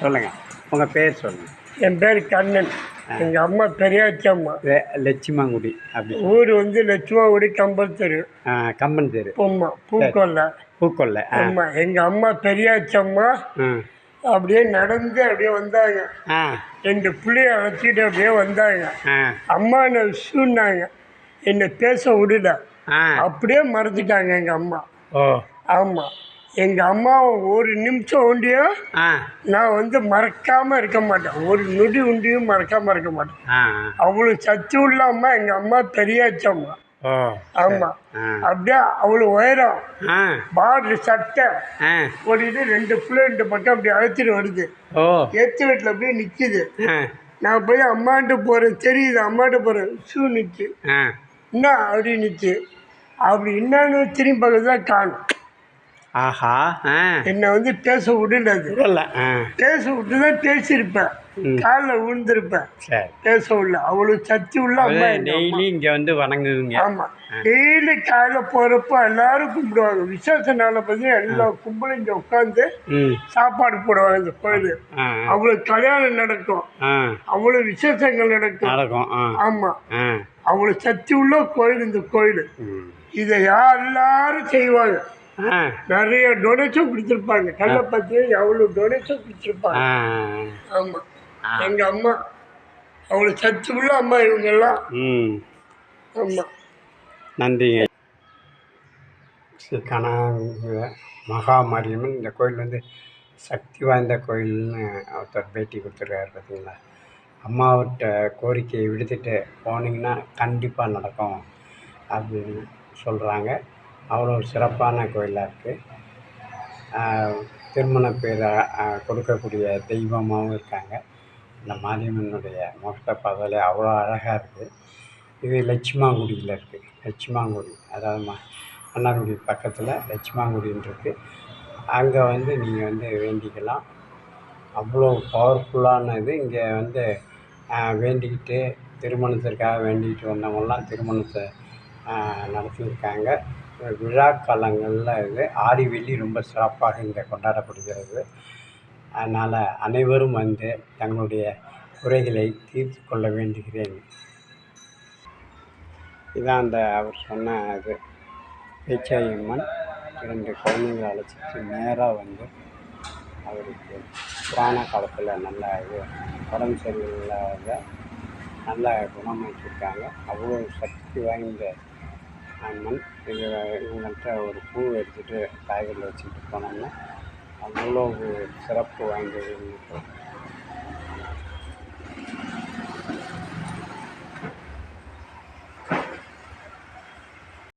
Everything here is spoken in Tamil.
சொல்லுங்கள் உங்கள் பேர் சொல்லுங்கள் என் பேர் கண்ணன். எங்கள் அம்மா பெரியாச்சி அம்மா லட்சுமாங்குடி அப்படி ஊர் வந்து லட்சுமாவுடி கம்பல் தெரு. கம்பன் தெரு. பொம்மா பூக்கொல்லை. பூக்கொல்லை ஆ. அம்மா எங்கள் அம்மா பெரியாச்சி அம்மா. அப்படியே நடந்து அப்படியே வந்தாங்க. ரெண்டு புள்ளைய அழைச்சிட்டு அப்படியே வந்தாங்க. அம்மா என்னை விசுன்னாங்க. என்னை பேச விடல. அப்படியே மறைச்சிட்டாங்க எங்கள் அம்மா. ஆமாம் எங்கள் அம்மா ஒரு நிமிஷம் உண்டியும் நான் வந்து மறக்காமல் இருக்க மாட்டேன். ஒரு நொடி உண்டியும் மறக்காமல் இருக்க மாட்டேன். அவ்வளோ சத்து உள்ள அம்மா எங்கள் அம்மா பெரியாச்சி அம்மா ஓ ஆமாம் ஆ. அப்படியே அவ்வளோ உயரம். பார்டர் சட்டை. ஒரு இது ரெண்டு பிள்ளை ரெண்டு பக்கம் அப்படி அழைச்சிட்டு வருது. ஏற்று வீட்டில் அப்படியே நிற்கிது ஆ. நான் போய் அம்மாண்ட்டு போகிறேன் தெரியுது அம்மாட்ட போகிறேன் ஷூ நிற்கி ஆ. என்ன அப்படி நிற்கி அப்படி என்னன்னு திரும்பி பக்கத்தில் தான் காணும். ஆஹா என்னை வந்து பேச விடல அது இல்லை ஆ. பேச விட்டு தான் பேசியிருப்பேன். காலில் விழுந்திருப்பேன். சரி. பேச உள்ள அவ்வளோ சக்தி உள்ள அம்மா. டெய்லி இங்கே வந்து வணங்குவீங்க. ஆமாம் டெய்லி காலையில் போகிறப்ப எல்லாரும் கும்பிடுவாங்க. விசேஷ நாளை பற்றி எல்லா கும்பலும் இங்கே உட்காந்து சாப்பாடு போடுவாங்க இந்த கோயில் அவ்வளோ கல்யாணம் நடக்கும். அவ்வளோ விசேஷங்கள் நடக்கும். நடக்கும் ஆமாம் அவ்வளோ சக்தி உள்ள கோயில் இந்த கோயில். இதை யார் எல்லாரும் செய்வாங்க. நிறைய டொனேஷன் கொடுத்துருப்பாங்க. பற்றி எவ்வளோ டொனேஷன் கொடுத்துருப்பாங்க? ஆமாம் எங்கள் அம்மா அவ்வளோ சக்தி உள்ள அம்மா இவங்கெல்லாம். ம். ஆமாம் நன்றிங்க. ஸ்ரீ கனா மகாமாரியம்மன் இந்த கோயில் வந்து சக்தி வாய்ந்த கோயில்னு ஒருத்தர் பேட்டி கொடுத்துருக்காரு பார்த்தீங்களா அம்மாவிட்ட கோரிக்கையை விடுத்துட்டு போனீங்கன்னா கண்டிப்பாக நடக்கும் அப்படின்னு சொல்கிறாங்க அவ்வளோ ஒரு சிறப்பான கோயிலாக இருக்குது திருமண பேரை கொடுக்கக்கூடிய தெய்வமாகவும் இருக்காங்க. இந்த மாரியம்மனுடைய முகத்தை பார்த்தாலே அவ்வளோ அழகாக இருக்குது இது லட்சுமாங்குடியில் இருக்குது லட்சுமாங்குடி அதாவது ம மன்னார்குடி பக்கத்தில் லட்சுமாங்குடின்னு இருக்குது அங்கே வந்து நீங்கள் வந்து வேண்டிக்கலாம். அவ்வளோ பவர்ஃபுல்லான இது. இங்கே வந்து வேண்டிக்கிட்டு திருமணத்திற்காக வேண்டிக்கிட்டு வந்தவங்களாம் திருமணத்தை நடத்தியிருக்காங்க. விழா காலங்களில் இது ஆடி வெள்ளி ரொம்ப சிறப்பாக இங்கே கொண்டாடப்படுகிறது. அதனால் அனைவரும் வந்து தங்களுடைய குறைகளை தீர்த்து கொள்ள வேண்டுகிறேன். இதான் அந்த அவர் சொன்ன இது. பேச்சாயம்மன் இரண்டு குழந்தைங்களை அழைச்சிட்டு நேராக வந்து அவருக்கு புராண காலத்தில் நல்ல இது உடம்பு சரியில்லாத நல்லா குணமாக்கியிருக்காங்க அவ்வளோ சக்தி வாய்ந்த அம்மன். இவங்க இவங்கள்ட்ட ஒரு பூ எடுத்துகிட்டு காய்கறியில் வச்சுட்டு போனோம்னா அவ்வளோ சிறப்பு வாய்ந்தது.